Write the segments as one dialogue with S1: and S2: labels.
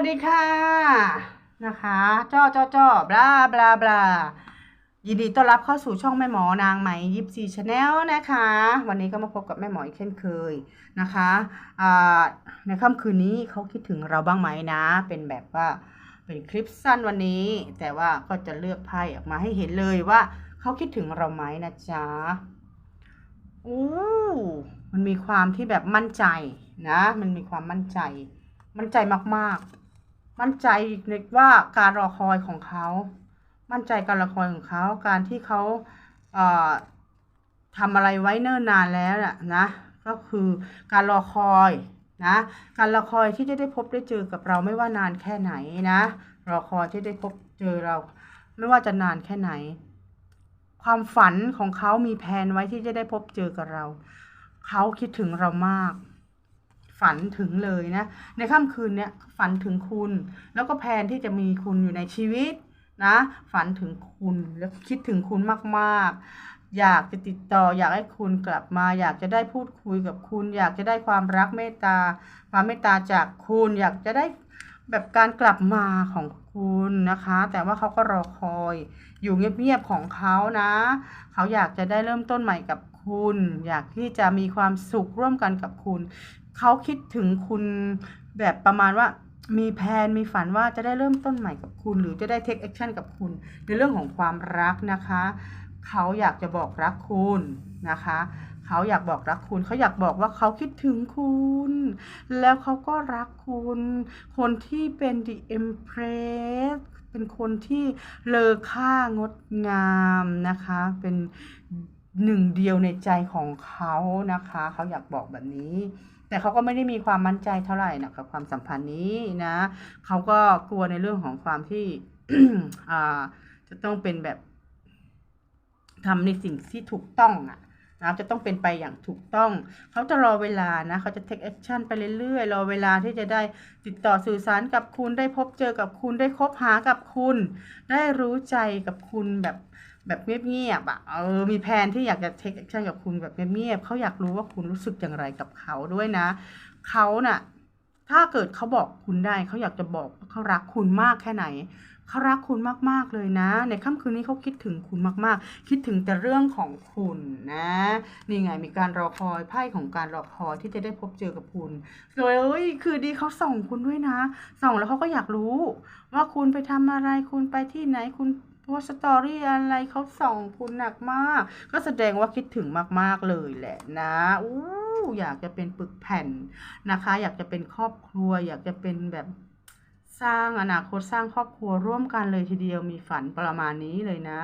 S1: สวัสดีค่ะ นะคะจ้อจ้อจ้อบลาบลาบลายินดีต้อนรับเข้าสู่ช่องแม่หมอนางไหมยิปซีชาแนลนะคะ วันนี้ก็มาพบกับแม่หมออีกเช่นเคยนะคะในค่ำคืนนี้เขาคิดถึงเราบ้างไหมนะ เป็นแบบว่าเป็นคลิปสั้นวันนี้ แต่ว่าก็จะเลือกไพ่ออกมาให้เห็นเลยว่าเขาคิดถึงเราไหมนะจ๊ะอู้มันมีความที่แบบมั่นใจนะ มันมีความมั่นใจ มั่นใจมากๆ มั่นใจในว่าการรอคอยของเขา มั่นใจการรอคอยของเขา การที่เขาเอ่อทำอะไรไว้เนิ่นนานแล้วน่ะนะ ก็คือการรอคอยนะ การรอคอยที่จะได้พบได้เจอกับเราไม่ว่านานแค่ไหนนะ รอคอยที่ได้พบเจอเรา ไม่ว่าจะนานแค่ไหน ความฝันของเขามีแผนไว้ที่จะได้พบเจอกับเรา เขาคิดถึงเรามาก ฝันถึงเลยนะ ในค่ำคืนเนี้ยฝันถึงคุณ แล้วก็แพนที่จะมีคุณอยู่ในชีวิตนะ ฝันถึงคุณแล้วคิดถึงคุณมากๆ อยากจะติดต่ออยากให้คุณกลับมา อยากจะได้พูดคุยกับคุณ อยากจะได้ความรักเมตตา ความเมตตาจากคุณ อยากจะได้แบบการกลับมาของคุณนะคะ แต่ว่าเขาก็รอคอย อยู่เงียบๆของเขานะ เขาอยากจะได้เริ่มต้นใหม่กับคุณ อยากที่จะมีความสุขร่วมกันกับคุณ เขาคิดถึงคุณแบบประมาณว่ามีแผนมีฝันว่าจะได้เริ่มต้นใหม่กับคุณ หรือจะได้ take action กับคุณ ในเรื่องของความรักนะคะ เขาอยากจะบอกรักคุณนะคะ เขาอยากบอกรักคุณเขาอยากบอกว่าเขาคิดถึงคุณ แล้วเขาก็รักคุณ คนที่เป็น the empress เป็นคนที่เลอค่างดงามนะคะ เป็น หนึ่งเดียวในใจของเขานะคะ เขาอยากบอกแบบนี้ แต่เขาก็ไม่ได้มีความมั่นใจเท่าไหร่นะกับความสัมพันธ์นี้นะเขาก็กลัวในเรื่องของความที่จะต้องเป็นแบบทำในสิ่งที่ถูกต้องอะนะจะต้องเป็นไปอย่างถูกต้อง เขาจะรอเวลานะ เขาจะ take action ไปเรื่อยๆ รอเวลาที่จะได้ติดต่อสื่อสารกับคุณ ได้พบเจอกับคุณ ได้คบหากับคุณ ได้รู้ใจกับคุณแบบ แบบเงียบๆอะเออมีแผนที่อยากจะ take action กับคุณแบบเงียบๆเขาอยากรู้ว่าคุณรู้สึกอย่างไรกับเขาด้วยนะเขาน่ะถ้าเกิดเขาบอกคุณได้เขาอยากจะบอกเขารักคุณมากแค่ไหนเขารักคุณมากๆเลยนะ ในค่ำคืนนี้เขาคิดถึงคุณมากๆ คิดถึงแต่เรื่องของคุณนะนี่ไงมีการรอคอยไพ่ของการรอคอยที่จะได้พบเจอกับคุณเลยเอ้ยคือดีเขาส่องคุณด้วยนะส่องแล้วเขาก็อยากรู้ ว่าคุณไปทำอะไรคุณไปที่ไหนคุณ โพสต์สตอรี่อะไรเขาส่องคุณหนักมาก ก็แสดงว่าคิดถึงมากๆเลยแหละนะอู้อยากจะเป็นปึกแผ่นนะคะ อยากจะเป็นครอบครัว อยากจะเป็นแบบสร้างอนาคตสร้างครอบครัวร่วมกันเลยทีเดียวมีฝันประมาณนี้เลยนะ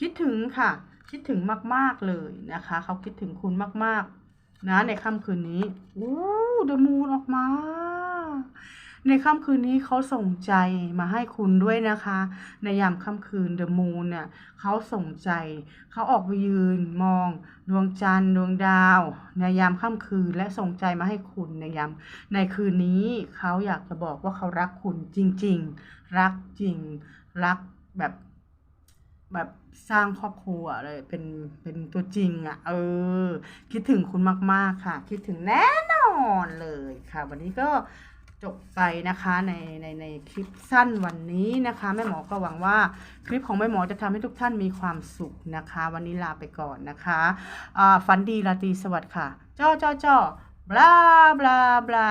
S1: คิดถึงค่ะ คิดถึงมาก ๆเลยนะคะเขาคิดถึงคุณมาก ๆ นะในค่ำคืนนี้อู้เดมูนออกมา ในค่ำคืนนี้เขาส่งใจมาให้คุณด้วยนะคะ ในยามค่ำคืนเดอะมูนเนี่ยเขาส่งใจ เขาออกไปยืนมอง ดวงจันทร์ดวงดาว ในยามค่ำคืนและส่งใจมาให้คุณในยามในคืนนี้เขาอยากจะบอกว่าเขารักคุณจริง ๆ รักจริง รักแบบแบบสร้างครอบครัวเลยเป็นเป็นตัวจริงอะ่ะ เออ คิดถึงคุณมาก ๆ ค่ะ คิดถึงแน่นอนเลยค่ะ วันนี้ก็ จบไปนะคะในในในคลิปสั้นวันนี้นะคะแม่หมอก็หวังว่าคลิปของแม่หมอจะทำให้ทุกท่านมีความสุขนะคะ วันนี้ลาไปก่อนนะคะฝันดีราตรีสวัสดิ์ค่ะจ้อจ้อจ้อบลาบลาบลา